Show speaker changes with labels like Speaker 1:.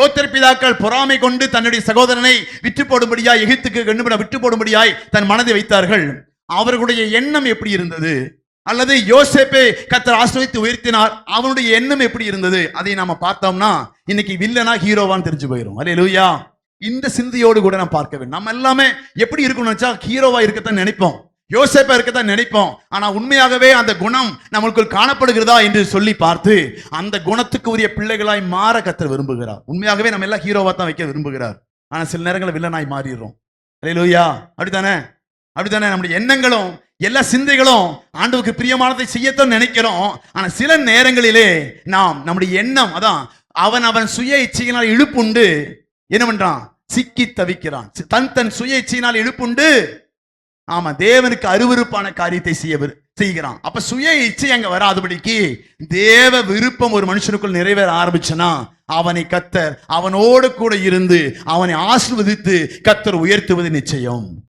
Speaker 1: கோத்திரப்பிதாக்கள் பொறாமை கொண்டு தன்னுடைய சகோதரனை விற்று போடும்படியாய் எகிப்துக்கு கண்டுபிட விட்டு போடும்படியாய் தன் மனதை வைத்தார்கள். அவர்களுடைய எண்ணம் எப்படி இருந்தது? அல்லது யோசேப்பை கத்தர் ஆசிரியத்து உயர்த்தினார் அவனுடைய எண்ணம் எப்படி இருந்தது? அதை நாம பார்த்தோம்னா இன்னைக்கு வில்லனா ஹீரோவான்னு தெரிஞ்சு போயிடும் அல்ல லூயா இந்த சிந்தையோடு கூட நான் பார்க்க வேண்டும். நம்ம எல்லாமே எப்படி இருக்கணும்னு வச்சா ஹீரோவா இருக்கத்தான் நினைப்போம். யோசேப்பா இருக்கதான் நினைப்போம். ஆனா உண்மையாகவே அந்த குணம் நம்மளுக்குள் காணப்படுகிறதா என்று சொல்லி பார்த்து அந்த குணத்துக்கு உரிய பிள்ளைகளாய் மாற கத்தர் விரும்புகிறார். உண்மையாகவே நம்ம எல்லாம் ஹீரோவா தான் வைக்க விரும்புகிறார். ஆனா சில நேரங்களில் வில்லனாய் மாறிடுறோம். அல்லேலூயா அப்படித்தானே? அப்படித்தானே? நம்முடைய எண்ணங்களும் எல்லா சிந்தைகளும் ஆண்டவுக்கு பிரியமானதை செய்யத்தான் நினைக்கிறோம். ஆனா சில நேரங்களிலே நாம் நம்முடைய எண்ணம் அதான் அவன் அவன் சுய இச்சையினால் இழுப்புண்டு என்ன பண்றான்? சிக்கி தவிக்கிறான். சி- தன் தன் சுய இச்சையினால் இழுப்புண்டு ஆமா தேவனுக்கு அருவருப்பான காரியத்தை செய்ய விரு- செய்கிறான். அப்ப சுய இச்சை அங்க வராதபடிக்கு தேவ விருப்பம் ஒரு மனுஷனுக்குள் நிறைவேற ஆரம்பிச்சுன்னா அவனை கத்தர் அவனோடு கூட இருந்து அவனை ஆசிர்வதித்து கத்தர் உயர்த்துவது நிச்சயம்.